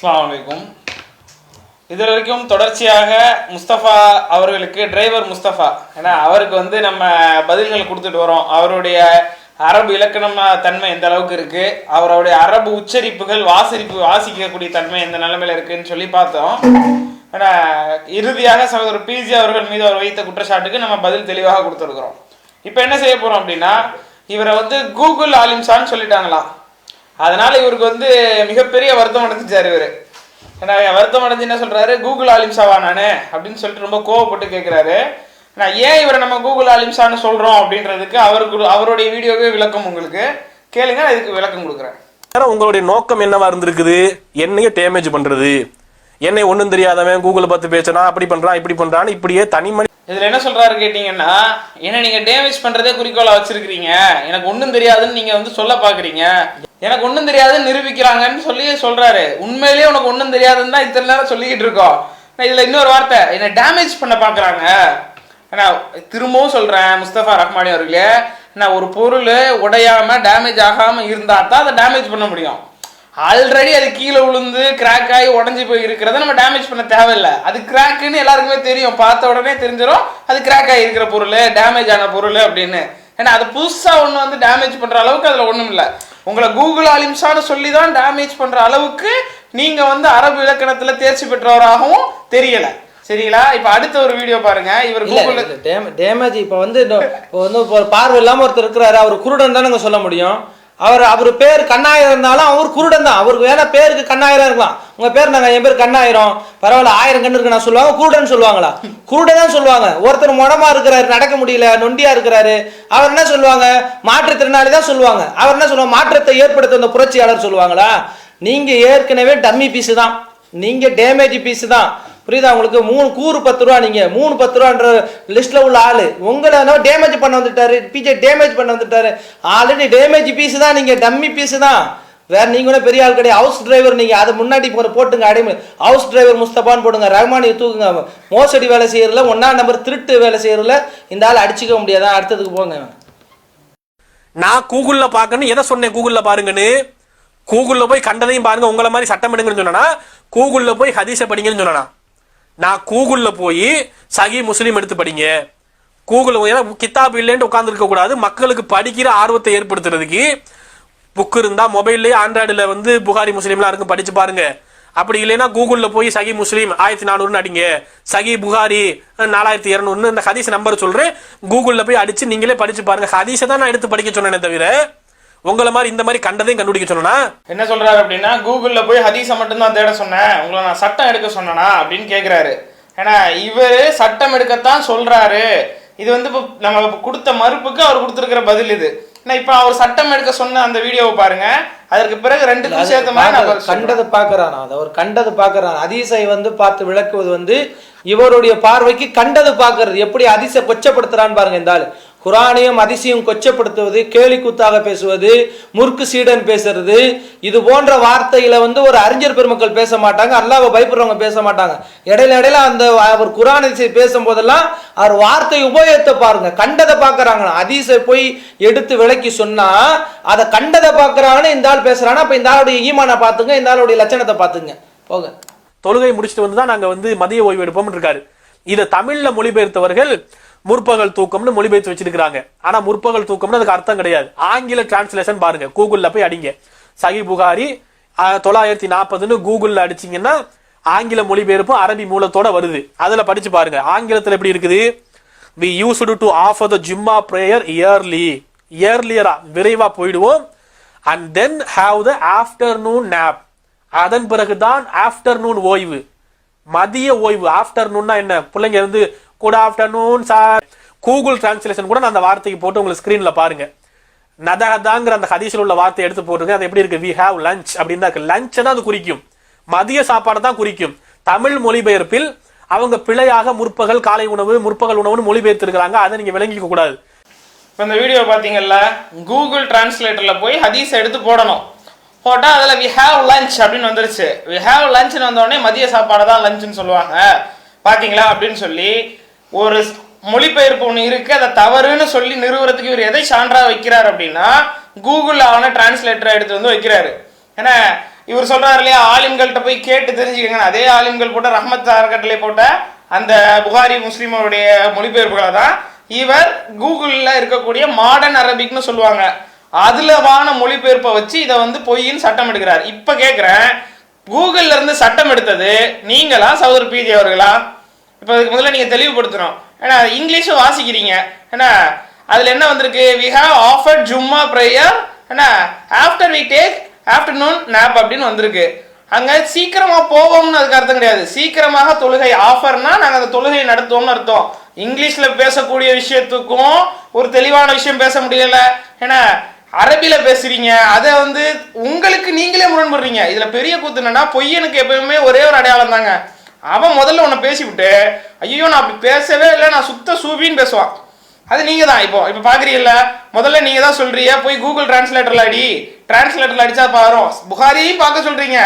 அஸ்ஸலாமு இது வரைக்கும் தொடர்ச்சியாக முஸ்தபா அவர்களுக்கு டிரைவர் முஸ்தபா ஏன்னா அவருக்கு வந்து நம்ம பதில்கள் கொடுத்துட்டு வரோம். அவருடைய அரபு இலக்கணம் தன்மை எந்த அளவுக்கு இருக்கு? அவருடைய அரபு உச்சரிப்புகள் வாசிப்பு வாசிக்கக்கூடிய தன்மை எந்த நிலைமையில இருக்குன்னு சொல்லி பார்த்தோம். ஏன்னா இறுதியாக சகோதரர் பிஜி அவர்கள் மீது அவர் வைத்த குற்றச்சாட்டுக்கு நம்ம பதில் தெளிவாக கொடுத்துருக்குறோம். இப்போ என்ன செய்ய போறோம் அப்படின்னா இவரை வந்து கூகுள் ஆலிம்சான்னு சொல்லிட்டாங்களாம். அதனால இவருக்கு வந்து மிகப்பெரிய வருத்தம் அடைஞ்சிச்சாரு இவரு. ஏன்னா வருத்தம் அடைஞ்சு என்ன சொல்றாரு? கூகுள் ஆலிம்சாவா நானு அப்படின்னு சொல்லிட்டு ரொம்ப கோவப்பட்டு கேட்கிறாரு நான் ஏன் இவரை நம்ம கூகுள் ஆலிம்சான்னு சொல்றோம் அப்படின்றதுக்கு அவருக்கு அவருடைய வீடியோவே விளக்கம் உங்களுக்கு. கேளுங்க இதுக்கு விளக்கம் கொடுக்குறேன். உங்களுடைய நோக்கம் என்னவா இருந்திருக்குது? என்னைய டேமேஜ் பண்றது? என்னை ஒண்ணும் தெரியாதவன் கூகுளை பார்த்து பேசுனா அப்படி பண்றான் இப்படி பண்றான்னு இப்படியே தனி மனி இதுல என்ன சொல்றாரு கேட்டீங்கன்னா என்ன நீங்க டேமேஜ் பண்றதே குறிக்கோளா வச்சிருக்கீங்க எனக்கு ஒண்ணும் தெரியாதுன்னு நீங்க வந்து சொல்ல பாக்குறீங்க. எனக்கு ஒன்றும் தெரியாதுன்னு நிரூபிக்கிறாங்கன்னு சொல்லி சொல்கிறாரு உண்மையிலேயே உனக்கு ஒன்றும் தெரியாதுன்னு தான் இத்தனை நேரம் சொல்லிக்கிட்டு இருக்கோம். நான் இன்னொரு வார்த்தை என்னை டேமேஜ் பண்ண பார்க்குறாங்க. நான் திரும்பவும் சொல்கிறேன் முஸ்தபா ரஹ்மானி அவர்களே நான் ஒரு பொருள் உடையாமல் டேமேஜ் ஆகாமல் இருந்தால் தான் அதை டேமேஜ் பண்ண முடியும். ஆல்ரெடி அது கீழே விழுந்து கிராக் ஆகி உடஞ்சி போய் இருக்கிறத நம்ம டேமேஜ் பண்ண தேவையில்லை. அது கிராக்குன்னு எல்லாருக்குமே தெரியும். பார்த்த உடனே தெரிஞ்சிடும் அது கிராக் ஆகி இருக்கிற பொருள் டேமேஜ் ஆன பொருள் அப்படின்னு. ஏன்னா அது புதுசாக ஒன்று வந்து டேமேஜ் பண்ணுற அளவுக்கு அதில் ஒன்றும் இல்லை. உங்களை கூகுள் ஆலிம்ஸான்னு சொல்லி தான் டேமேஜ் பண்ணுற அளவுக்கு நீங்கள் வந்து அரபு இலக்கணத்தில் தேர்ச்சி பெற்றவராகவும் தெரியலை. சரிங்களா? இப்போ அடுத்த ஒரு வீடியோ பாருங்க. இவர் கூகுள் டேமேஜ் இப்போ வந்து இப்போ வந்து ஒரு பார்வை இல்லாம ஒருத்தர் இருக்கிறாரு அவர் குருடன் தானே சொல்ல முடியும்? அவர் அவர் பேர் கண்ணாயிரம் இருந்தாலும் அவர் குருடன் தான். அவருக்கு வேணா பேருக்கு கண்ணாயிரம் இருக்கலாம். உங்க பேர் நாங்க என் பேர் கண்ணாயிரம். பரவாயில்ல ஆயிரம் கண்ணு இருக்கு நான் சொல்லுவாங்க. குருடன் சொல்லுவாங்களா? குருடன் தான் சொல்லுவாங்க. ஒருத்தர் முடமா இருக்கிறாரு நடக்க முடியல நொண்டியா இருக்கிறாரு. அவர் என்ன சொல்லுவாங்க? மாற்றுத்திறனாளி தான் சொல்லுவாங்க. அவர் என்ன சொல்லுவாங்க? மாற்றத்தை ஏற்படுத்த அந்த புரட்சியாளர் சொல்லுவாங்களா? நீங்க ஏற்கனவே டம்மி பீஸ் தான். நீங்க டேமேஜ் பீஸ் தான். புரியுதா? உங்களுக்கு மூணு கூறு பத்து ரூபா நீங்க மூணு பத்து ரூபான்ற லிஸ்ட்ல உள்ள ஆள். உங்களை டேமேஜ் பண்ண வந்துட்டாரு. பிஜே டேமேஜ் பண்ண வந்துட்டாரு. ஆல்ரெடி டேமேஜ் பீஸ் தான் நீங்க டம்மி பீஸ் தான். வேற நீங்க கூட பெரிய ஆள் கிடையாது. ஹவுஸ் டிரைவர் நீங்க. அது முன்னாடி போற போட்டுங்க அடிமை. ஹவுஸ் டிரைவர் முஸ்தபான்னு போடுங்க ரஹ்மானியை தூக்குங்க. மோசடி வேலை செய்யறதுல ஒன்னா நம்பர் திருட்டு வேலை செய்யறதுல இந்த ஆள் அடிச்சுக்க முடியாதான் அடுத்ததுக்கு போங்க. நான் கூகுளில் பார்க்கணும் எதை சொன்னேன் கூகுளில் பாருங்கன்னு? கூகுளில் போய் கண்டதையும் பாருங்க. உங்களை மாதிரி சட்டம் எடுங்கன்னு சொன்னா கூகுளில் போய் ஹதீஸை படிங்கன்னு சொன்னா நான் கூகுளில் போய் சகி முஸ்லீம் எடுத்து படிங்க. கூகுள் ஏன்னா கித்தாப் இல்லைன்னு உட்காந்துருக்க கூடாது. மக்களுக்கு படிக்கிற ஆர்வத்தை ஏற்படுத்துறதுக்கு புக் இருந்தால் மொபைல்லேயே ஆண்ட்ராய்டில் வந்து புகாரி முஸ்லீம்லாம் இருக்கும் படித்து பாருங்க. அப்படி இல்லைன்னா கூகுளில் போய் சகி முஸ்லீம் ஆயிரத்தி நானூறுன்னு அடிங்க. சகி புகாரி நாலாயிரத்தி இரநூறுன்னு இந்த ஹதீஸ் நம்பர் சொல்கிறேன் கூகுளில் போய் அடித்து நீங்களே படித்து பாருங்கள் ஹதீஸை தான் நான் எடுத்து படிக்க சொன்னேனே தவிர உங்களை மாதிரி இந்த மாதிரி கண்டதையும் கண்டுபிடிக்க சொன்னா என்ன சொல்றாரு அப்படின்னா கூகுள்ல போய் ஹதீஸை மட்டும்தான் தேட சொன்னேன். உங்களை நான் சட்டம் எடுக்க சொன்னனா அப்படின்னு கேக்குறாரு. ஏன்னா இவரு சட்டம் எடுக்கத்தான் சொல்றாரு. இது வந்து இப்போ நம்ம இப்ப கொடுத்த மறுப்புக்கு அவர் கொடுத்துருக்கிற பதில் இது. ஏன்னா இப்போ அவர் சட்டம் எடுக்க சொன்ன அந்த வீடியோவை பாருங்க. அதற்கு பிறகு ரெண்டுக்கும் சேர்த்த. கண்டது பார்க்கறானா அது அவர் கண்டது பார்க்கறான் அதிசை வந்து பார்த்து விளக்குவது வந்து இவருடைய பார்வைக்கு கண்டது பார்க்கறது எப்படி அதிசை கொச்சப்படுத்துறான்னு பாருங்க இந்த ஆளு. குரானையும் அதிசயம் கொச்சப்படுத்துவது கேலி கூத்தாக பேசுவது முறுக்கு சீடன் பேசுறது இது போன்ற வார்த்தையில வந்து ஒரு அறிஞர் பெருமக்கள் பேச மாட்டாங்க அல்லாவை பயப்படுறவங்க பேச மாட்டாங்க. இடையில இடையில அந்த அவர் குரான் அதிசயம் பேசும் போதெல்லாம் அவர் வார்த்தை உபயோகத்தை பாருங்க கண்டதை பார்க்கறாங்க அதிசை போய் எடுத்து விளக்கி சொன்னா அதை கண்டதை பார்க்கறாங்கன்னு இந்த ஆள் பேசுறானா? அப்ப இந்த ஆளுடைய ஈமானை பார்த்துங்க இந்த ஆளுடைய லட்சணத்தை பார்த்துங்க. போங்க. தொழுகை முடிச்சுட்டு வந்து தான் நாங்க வந்து மதிய ஓய்வு எடுப்போம் இருக்காரு. இதை தமிழ்ல மொழிபெயர்த்தவர்கள் முற்பகல் தூக்கம்னு மொழிபெயர்த்து வச்சிருக்காங்க ஆனா முற்பகல் தூக்கம்னு அதுக்கு அர்த்தம் கிடையாது. ஆங்கில டிரான்ஸ்லேஷன் பாருங்க. கூகுள்ல போய் அடிங்க. சகி புகாரி தொள்ளாயிரத்தி நாற்பதுன்னு கூகுள்ல அடிச்சீங்கன்னா ஆங்கில மொழிபெயர்ப்பு அரபி மூலத்தோட வருது. அதுல படிச்சு பாருங்க. ஆங்கிலத்துல எப்படி இருக்குது? We used to offer the Jumma prayer early இயர்லியரா விரைவா போயிடுவோம். And then have the afternoon nap அதன் பிறகுதான் ஆஃப்டர்நூன் ஓய்வு. மதிய ஓய்வு. ஆஃப்டர்நூன்னா என்ன? பிள்ளைங்க இருந்து good afternoon sir Google translation கூட நான் அந்த வார்த்தைக்கு போட்டு உங்களுக்கு ஸ்க்ரீனில் பாருங்க. நதகதாங்கிற அந்த ஹதீஸில் உள்ள வார்த்தை எடுத்து போட்டுருங்க. அது எப்படி இருக்கு? வி ஹாவ் லஞ்ச் அப்படின்னு தான் இருக்கு தான் அது குறிக்கும். மதிய சாப்பாடு தான் குறிக்கும். தமிழ் மொழிபெயர்ப்பில் அவங்க பிழையாக முற்பகல் காலை உணவு முற்பகல் உணவுன்னு மொழிபெயர்த்திருக்கிறாங்க. அதை நீங்கள் விளங்கிக்க கூடாது. இப்போ இந்த வீடியோ பார்த்தீங்கல்ல கூகுள் டிரான்ஸ்லேட்டரில் போய் ஹதீஸ் எடுத்து போடணும். போட்டால் அதில் வி ஹேவ் லஞ்ச் அப்படின்னு வந்துருச்சு. வி ஹேவ் லஞ்ச்னு வந்தோடனே மதிய சாப்பாடு தான் லஞ்சுன்னு சொல்லுவாங்க. பார்த்தீங்களா அப்படின்னு சொல்லி ஒரு மொழிபெயர்ப்பு ஒன்று இருக்கு அதை தவறுன்னு சொல்லி நிறுவனத்துக்கு இவர் எதை சான்றாக வைக்கிறார் அப்படின்னா கூகுளில் அவனை டிரான்ஸ்லேட்டரை எடுத்து வந்து வைக்கிறாரு. ஏன்னா இவர் சொல்கிறார் இல்லையா ஆலிம்கள்ட்ட போய் கேட்டு தெரிஞ்சுக்கங்க. அதே ஆலிம்கள் போட்ட ரஹ்மத் அறக்கட்டளை போட்ட அந்த புகாரி முஸ்லீமருடைய மொழிபெயர்ப்புகளை தான் இவர் கூகுளில் இருக்கக்கூடிய மாடர்ன் அரபிக்னு சொல்லுவாங்க. அதுலவான மொழிபெயர்ப்பை வச்சு இதை வந்து பொய்ன்னு சட்டம் எடுக்கிறார். இப்போ கேட்குறேன் கூகுளில் இருந்து சட்டம் எடுத்தது நீங்களா சௌதர் பிஜி அவர்களா? இப்போ இதுக்கு முதல்ல நீங்கள் தெளிவுபடுத்தணும். ஏன்னா இங்கிலீஷும் வாசிக்கிறீங்க. ஏன்னா அதில் என்ன வந்திருக்கு? We have offer Jumma prayer என்ன after we take afternoon nap அப்படின்னு வந்திருக்கு. அங்கே சீக்கிரமாக போவோம்னு அதுக்கு அர்த்தம் கிடையாது. சீக்கிரமாக தொழுகை ஆஃபர்னா நாங்கள் அந்த தொழுகையை நடத்துவோம்னு அர்த்தம். இங்கிலீஷில் பேசக்கூடிய விஷயத்துக்கும் ஒரு தெளிவான விஷயம் பேச முடியல. ஏன்னா அரபியில் பேசுறீங்க. அதை வந்து உங்களுக்கு நீங்களே முரண்படுறீங்க. இதில் பெரிய கூத்து என்னன்னா பொய்யனுக்கு எப்பயுமே ஒரே ஒரு அடையாளம் தாங்க. அவன் முதல்ல உன்னை பேசிவிட்டு ஐயோ நான் அப்படி பேசவே இல்லை நான் சுத்த சூபின்னு பேசுவான். அது நீங்கள் தான் இப்போ இப்போ பார்க்குறீல்ல முதல்ல நீங்கள் தான் சொல்றீங்க. போய் கூகுள் டிரான்ஸ்லேட்டரில் அடி. டிரான்ஸ்லேட்டரில் அடித்தா பாரும். புகாரியும் பார்க்க சொல்கிறீங்க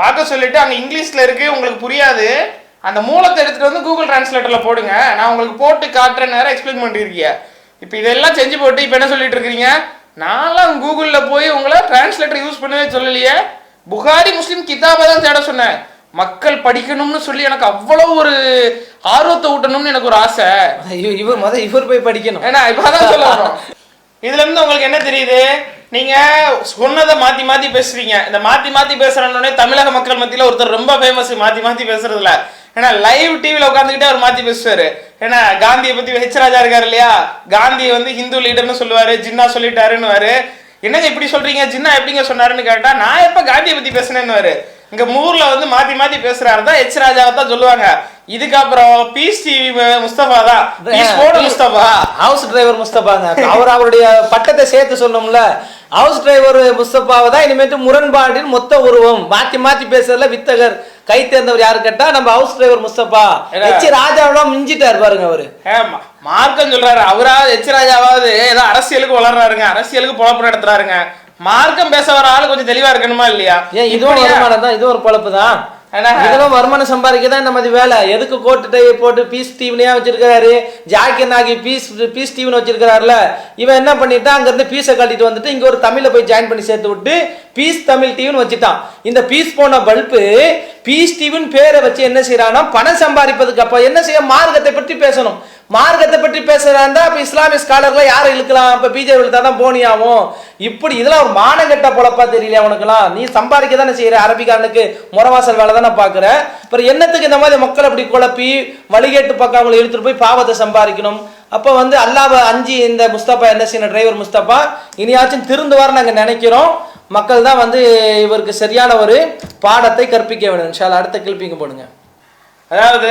பார்க்க சொல்லிட்டு அங்கே இங்கிலீஷில் இருக்குது உங்களுக்கு புரியாது. அந்த மூலத்தை எடுத்துகிட்டு வந்து கூகுள் டிரான்ஸ்லேட்டரில் போடுங்க. நான் உங்களுக்கு போட்டு காட்டுற நேரம் எக்ஸ்பிளைன் பண்ணிருக்கீங்க. இப்போ இதெல்லாம் செஞ்சு போட்டு இப்போ என்ன சொல்லிட்டு இருக்கிறீங்க நான்லாம் கூகுளில் போய் உங்களை டிரான்ஸ்லேட்டர் யூஸ் பண்ணவே சொல்லலையே. புகாரி முஸ்லீம் கிதாபை தான் தேட சொன்னேன். மக்கள் படிக்கணும்னு சொல்லி எனக்கு அவ்வளவு ஒரு ஆர்வத்தை ஊட்டணும்னு எனக்கு ஒரு ஆசை. ஐயோ இவர் முத இவர் போய் படிக்கணும். ஏன்னா இப்ப அதான் சொல்ல வரோம். இதுல இருந்து உங்களுக்கு என்ன தெரியுது? நீங்க சொன்னதை மாத்தி மாத்தி பேசுறீங்க இந்த மாத்தி மாத்தி பேசுறோன்னே தமிழக மக்கள் மத்தியில ஒருத்தர் ரொம்ப ஃபேமஸ் மாத்தி மாத்தி பேசுறதுல ஏன்னா லைவ் டிவில உட்காந்துக்கிட்டே அவர் மாத்தி பேசுவாரு. ஏன்னா காந்தியை பத்தி ஹெச் ராஜா இருக்காரு இல்லையா? காந்தியை வந்து ஹிந்து லீடர்னு சொல்லுவாரு ஜின்னா சொல்லிட்டாருன்னு என்னங்க இப்படி சொல்றீங்க? ஜின்னா எப்படிங்க சொன்னாருன்னு கேட்டா நான் எப்ப காந்தியை பத்தி பேசுனேன்னு இங்க மூர்ல வந்து மாத்தி மாத்தி பேசுறாரு தான் எச் ராஜாவை தான் சொல்லுவாங்க. இதுக்கப்புறம் பீஸ் டிவி முஸ்தபா தான். முஸ்தபா. ஹவுஸ் டிரைவர் முஸ்தபாங்க. அவர் அவருடைய பட்டத்தை சேர்த்து சொன்னோம்ல ஹவுஸ் டிரைவர் முஸ்தபாவை தான் இனிமேட்டு முரண்பாடின் மொத்த உருவம். மாத்தி மாத்தி பேசுறதுல வித்தகர். கை தேர்ந்தவர் யாரு கேட்டா நம்ம ஹவுஸ் டிரைவர் முஸ்தபா. எச் ராஜாவோட மிஞ்சிட்டாரு பாருங்க அவரு. ஏம்மா, மார்க்கம் சொல்றாரு. அவராவது எச் ராஜாவாவது ஏதோ அரசியலுக்கு வளர்றாருங்க. அரசியலுக்கு பொழப்பு நடத்துறாருங்க. மார்க்கம் பேச வர ஆளு கொஞ்சம் தெளிவா இருக்கணுமா இல்லையா? ஏன் இதுவும்? வருமானம் தான் இதுவும் ஒரு பொழப்பு தான் இதெல்லாம் வருமானம் சம்பாதிக்க தான் மாதிரி வேலை. எதுக்கு கோட்டு டை போட்டு பீஸ் டிவினியா வச்சிருக்காரு? ஜாக்கி நாகி பீஸ் பீஸ் டிவின்னு வச்சிருக்காருல இவன் என்ன பண்ணிட்டான்? அங்க இருந்து பீஸை கட்டிட்டு வந்துட்டு இங்க ஒரு தமிழ்ல போய் ஜாயின் பண்ணி சேர்த்து விட்டு பீஸ் தமிழ் டிவின்னு வச்சுட்டான். இந்த பீஸ் போன பல்பு பீஸ் டிவின்னு பேரை வச்சு என்ன செய்யறான்னா பணம் சம்பாதிப்பதுக்கு அப்ப என்ன செய்ய? மார்க்கத்தை பற்றி பேசணும். மார்க்கத்தை பற்றி பேசுறாண்டா இப்ப இஸ்லாமிய ஸ்காலர்ல யாரை இழுக்கலாம்? இப்ப பிஜே இழுத்தா தான் போனியாவும். இப்படி இதெல்லாம் ஒரு மானங்கெட்ட பொழப்பா தெரியல உனக்குலாம் நீ சம்பாதிக்க தானே செய்யற? அரபிக்காரனுக்கு முறவாசல் வேலை தானே பாக்குற அப்புறம் என்னத்துக்கு இந்த மாதிரி மக்கள் அப்படி குழப்பி வழிகேட்டு பக்கம் அவங்களை இழுத்துட்டு போய் பாவத்தை சம்பாதிக்கணும்? அப்ப வந்து அல்லாஹ் அஞ்சு இந்த முஸ்தபா என்ன செய்யணும்? டிரைவர் முஸ்தபா இனியாச்சும் திருந்துவார் நாங்க நினைக்கிறோம். மக்கள் தான் வந்து இவருக்கு சரியான ஒரு பாடத்தை கற்பிக்க வேண்டும். இன்ஷால்லா அடுத்த கிளிப்பிங்க போடுங்க. அதாவது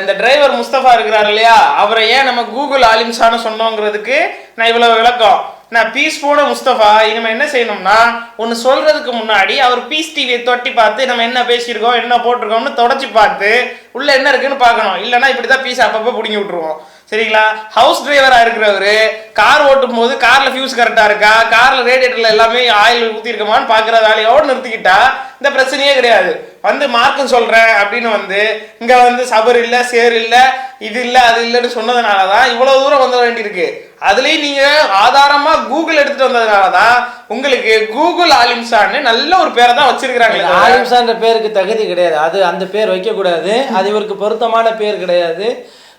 இந்த டிரைவர் முஸ்தபா இருக்கிறார் இல்லையா? அவரை ஏன் நம்ம கூகுள் ஆலிம்சான்னு சொன்னோங்கிறதுக்கு நான் இவ்வளவு விளக்கம். நான் பீஸ் போன முஸ்தபா நம்ம என்ன செய்யணும்னா ஒன்று சொல்கிறதுக்கு முன்னாடி அவர் பீஸ் டிவியை தொட்டி பார்த்து நம்ம என்ன பேசியிருக்கோம் என்ன போட்டிருக்கோம்னு தொடச்சி பார்த்து உள்ளே என்ன இருக்குன்னு பார்க்கணும். இல்லைன்னா இப்படிதான் பீஸ் அப்பப்போ பிடிங்கி விட்ருவோம் சரிங்களா? ஹவுஸ் டிரைவராக இருக்கிறவர் கார் ஓட்டும் போது காரில் ஃபியூஸ் கரெக்டாக இருக்கா? காரில் ரேடியேட்டரில் எல்லாமே ஆயில் ஊற்றிருக்கமான்னு பார்க்குற வேலையோடு நிறுத்திக்கிட்டா இந்த பிரச்சனையே கிடையாது. வந்து மார்க்கம் சொல்கிறேன் அப்படின்னு வந்து இங்கே வந்து சபர் இல்லை சேர் இல்லை இது இல்லை அது இல்லைன்னு சொன்னதுனால தான் இவ்வளோ தூரம் வந்து வேண்டியிருக்கு. அதுலேயும் நீங்கள் ஆதாரமாக கூகுள் எடுத்துகிட்டு வந்ததுனால தான் உங்களுக்கு கூகுள் ஆலிம்சான்னு நல்ல ஒரு பேரை தான் வச்சிருக்கிறாங்க ஆலிம்சான்ற பேருக்கு தகுதி கிடையாது. அது அந்த பேர் வைக்கக்கூடாது. அது இவருக்கு பொருத்தமான பேர் கிடையாது.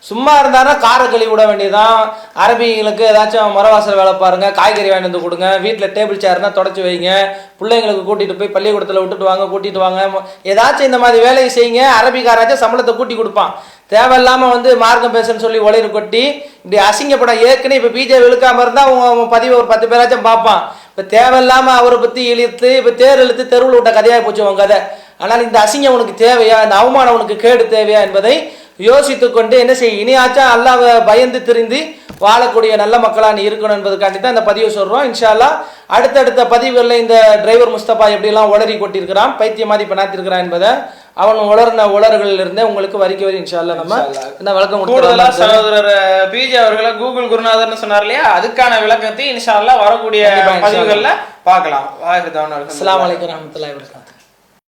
சும்மா இருந்தாருன்னா காரை கழுவி விட வேண்டியதான் அரபிங்களுக்கு ஏதாச்சும் மரவாசல் வேலை பாருங்கள் காய்கறி வாங்கிட்டு வந்து கொடுங்க வீட்டில் டேபிள் சேர்னா தொடச்சி வைங்க பிள்ளைங்களுக்கு கூட்டிகிட்டு போய் பள்ளிக்கூடத்தில் விட்டுட்டு வாங்க கூட்டிகிட்டு வாங்க. ஏதாச்சும் இந்த மாதிரி வேலையை செய்யுங்க அரபிக்காராச்சும் சம்பளத்தை கூட்டி கொடுப்பான். தேவையில்லாமல் வந்து மார்க்கம் பேசுன்னு சொல்லி ஒளிர் கொட்டி இப்படி அசிங்கப்படம் ஏற்கனவே இப்போ பிஜே விழுக்காமல் இருந்தால் அவங்க அவங்க பதிவை ஒரு பத்து பேராச்சும் பார்ப்பான். இப்போ தேவையில்லாமல் அவரை பற்றி இழுத்து இப்போ தேர் இழுத்து தெருவில் விட்ட கதையாக போச்சு அவங்க கதை. ஆனால் இந்த அசிங்கம் உனக்கு தேவையா? இந்த அவமானம் உனக்கு கேடு தேவையா என்பதை யோசித்துக் கொண்டு என்ன செய்ய இனியாச்சும் அல்லாஹ்வை பயந்து திரிந்து வாழக்கூடிய நல்ல மக்களா நீ இருக்கணும் என்பதுக்காண்டி தான் இந்த பதிவை சொல்றோம். இன்ஷா அல்லாஹ் அடுத்தடுத்த பதிவுகளில் இந்த டிரைவர் முஸ்தபா எப்படிலாம் உளறி கொட்டியிருக்கிறான் பைத்திய மாதிரி பண்ணாத்திருக்கிறான் என்பதை அவன் உளர்ன உளறுகளில் இருந்தே உங்களுக்கு வரிக்க வரி இன்ஷா அல்லாஹ் நம்ம என்ன விளக்கம் கூடுதலா கொடுத்துடலாம் சகோதரர் பிஜே அவர்களை கூகுள் குருநாதர்னு சொன்னார் இல்லையா? அதுக்கான விளக்கத்தை இன்ஷா அல்லாஹ் வரக்கூடிய. பதிவுகள்ல பார்க்கலாம். அலைக்கும் வரஹ்மத்துல்லாஹி வபரகாத்துஹு.